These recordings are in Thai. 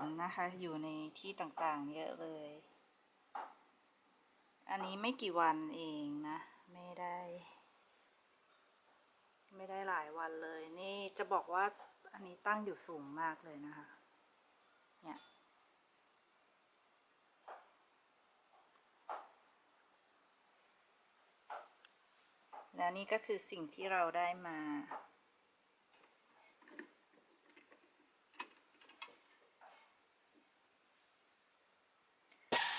นนะคะ อยู่ในที่ต่างๆ เยอะเลย อันนี้ไม่กี่วันเองนะ ไม่ได้ ไม่ได้หลายวันเลย นี่จะบอกว่าอันนี้ตั้งอยู่สูงมากเลยนะคะ เนี่ยแล้วนี่ก็คือสิ่งที่เราได้มา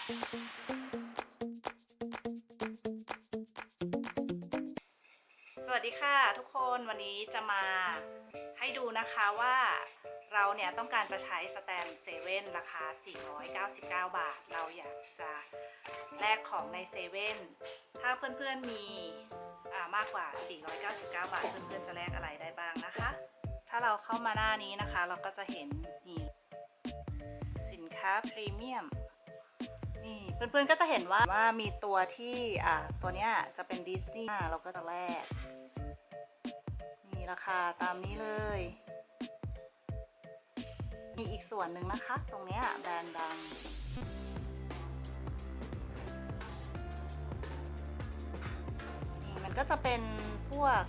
สวัสดีค่ะทุกคนวันนี้จะมาให้ดูนะคะว่าเราเนี่ยต้องการจะใช้สแตนเซเว่นราคา 499 บาท เราอยากจะแลกของในเซเว่นถ้าเพื่อนๆมีมากกว่า 499 บาท เพื่อนๆจะแลกอะไรได้บ้างนะคะ ถ้าเราเข้ามาหน้านี้นะคะ เราก็จะเห็นนี่สินค้าพรีเมียม นี่เพื่อนๆก็จะเห็นว่าว่ามีตัวที่อ่าตัวเนี้ยจะเป็นดิสนีย์เราก็จะแลกมีราคาตามนี้เลย มีอีกส่วนหนึ่งนะคะ ตรงเนี้ยแบรนด์ดังนี่มันก็จะเป็นพวก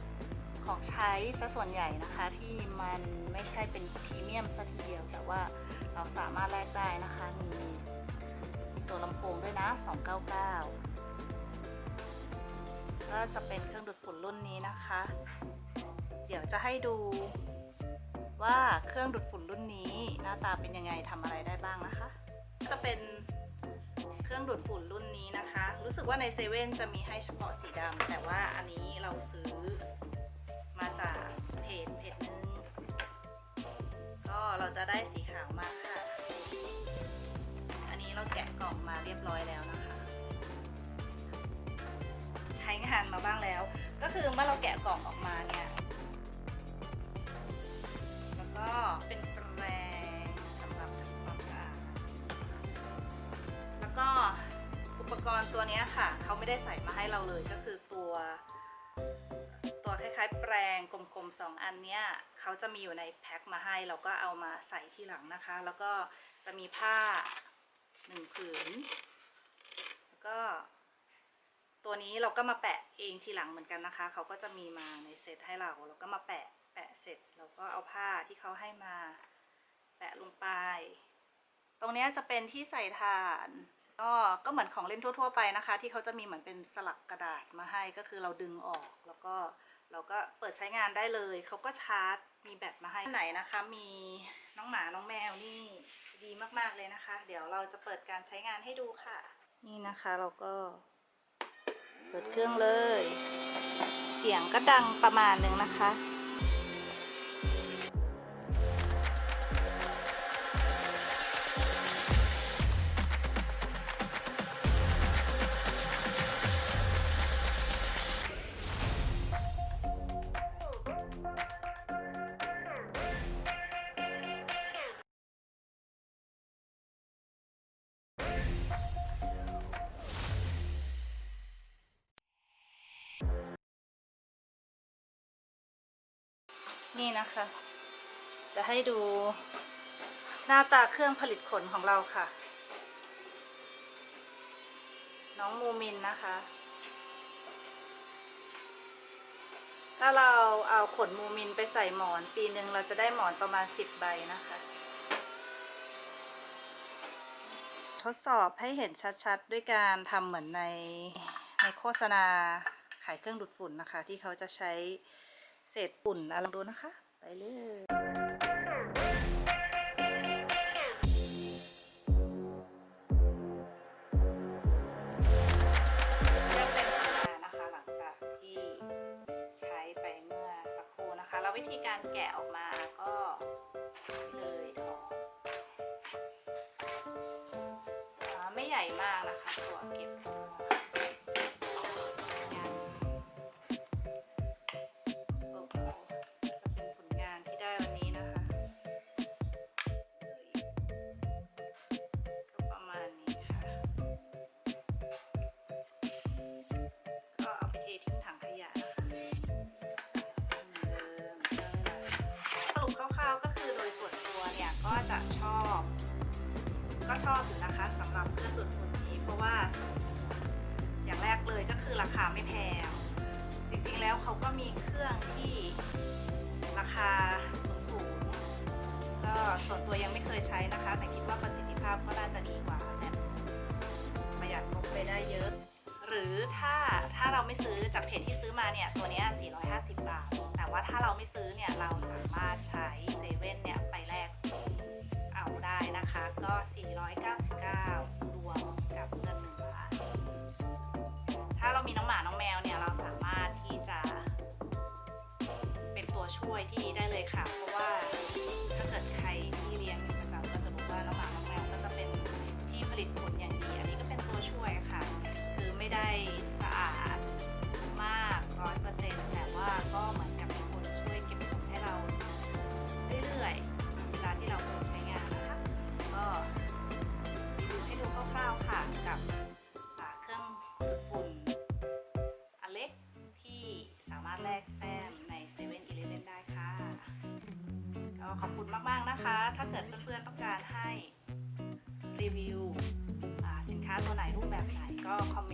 ของใช้ซะส่วนใหญ่นะคะที่มันไม่ใช่เป็นพรีเมียมซะทีเดียว แต่ว่าเราสามารถแลกได้นะคะมีมี ตัวลำโพงด้วยนะ 299 ก็จะเป็นเครื่องดูดฝุ่นรุ่นนี้นะคะ เดี๋ยวจะให้ดูว่าเครื่องดูดฝุ่นรุ่นนี้ หน้าตาเป็นยังไงทำอะไรได้บ้างนะคะ จะเป็นเครื่องดูดฝุ่นรุ่นนี้นะคะ รู้สึกว่าในเซเว่นจะมีให้เฉพาะสีดำแต่ว่าอันนี้เราซื้อมาจากเพจเพจนึงก็เราจะได้สีะกล่องมาเรียบร้อยแล้วนะคะ ใช้งานมาบ้างแล้ว ก็คือเมื่อเราแกะกล่องออกมาเนี่ย แล้วก็เป็นแปรงสำหรับทำความสะอาดแล้วก็อุปกรณ์ตัวนี้ค่ะ เขาไม่ได้ใส่มาให้เราเลยก็คือตัวตัวคล้ายๆ แปรงกลมๆสองอันเนี้ยเขาจะมีอยู่ในแพ็คมาให้ เราก็เอามาใส่ที่หลังนะคะ แล้วก็จะมีผ้า หนึ่งผืน แล้วก็ตัวนี้เราก็มาแปะเองทีหลังเหมือนกันนะคะ เขาก็จะมีมาในเซตให้เรา เราก็มาแปะ แปะเสร็จเราก็เอาผ้าที่เขาให้มา แปะลงไป ตรงเนี้ยจะเป็นที่ใส่ถ่าน ก็ก็เหมือนของเล่นทั่ว ๆ ไปนะคะ ที่เขาจะมีเหมือนเป็นสลักกระดาษมาให้ ก็คือเราดึงออก แล้วก็เราก็เปิดใช้งานได้เลย เขาก็ชาร์จ มีแบตมาให้ไหนนะคะ มีน้องหมา น้องแมวนี่ ดีมากๆเลยนะคะ เดี๋ยวเราจะเปิดการใช้งานให้ดูค่ะ นี่นะคะเราก็ เปิดเครื่องเลย เสียงก็ดังประมาณหนึ่งนะคะ นี่นะคะ จะให้ดูหน้าตาเครื่องผลิตขนของเราค่ะ น้องมูมินนะคะ ถ้าเราเอาขนมูมินไปใส่หมอน ปีหนึ่งเราจะได้หมอนประมาณ 10 ใบนะคะ ทดสอบให้เห็นชัดๆ ด้วยการทำเหมือนในในโฆษณาขายเครื่องดูดฝุ่นนะคะ ที่เขาจะใช้ เศษฝุ่นอะลองดูนะคะ ไปเลยเริ่มเป็นผลงานนะคะหลังจากที่ใช้ไปเมื่อสักครู่นะคะแล้ววิธีการแกะออกมาก็เลยถอดอ่าไม่ใหญ่มากนะคะ ตัวเก็บ จะชอบ ก็ชอบอยู่นะคะสำหรับเครื่องดูดฝุ่นนี้ เพราะว่า อย่างแรกเลยก็คือราคาไม่แพงจริงๆแล้วเขาก็มีเครื่องที่ราคาสูงๆก็ส่วนตัวยังไม่เคยใช้นะคะ แต่คิดว่าประสิทธิภาพก็น่าจะดีกว่าแบบประหยัดงบไปได้เยอะ หรือถ้าถ้าเราไม่ซื้อจากเพจที่ซื้อมาเนี่ยตัวนี้450 บาท แต่ว่าถ้าเราไม่ซื้อเนี่ยเราสามารถใช้ ช่วยที่ดีได้เลยค่ะ ขอบคุณมากๆนะคะ ถ้าเกิดเพื่อนๆต้องการให้รีวิวสินค้าตัวไหนรูปแบบไหนก็คอม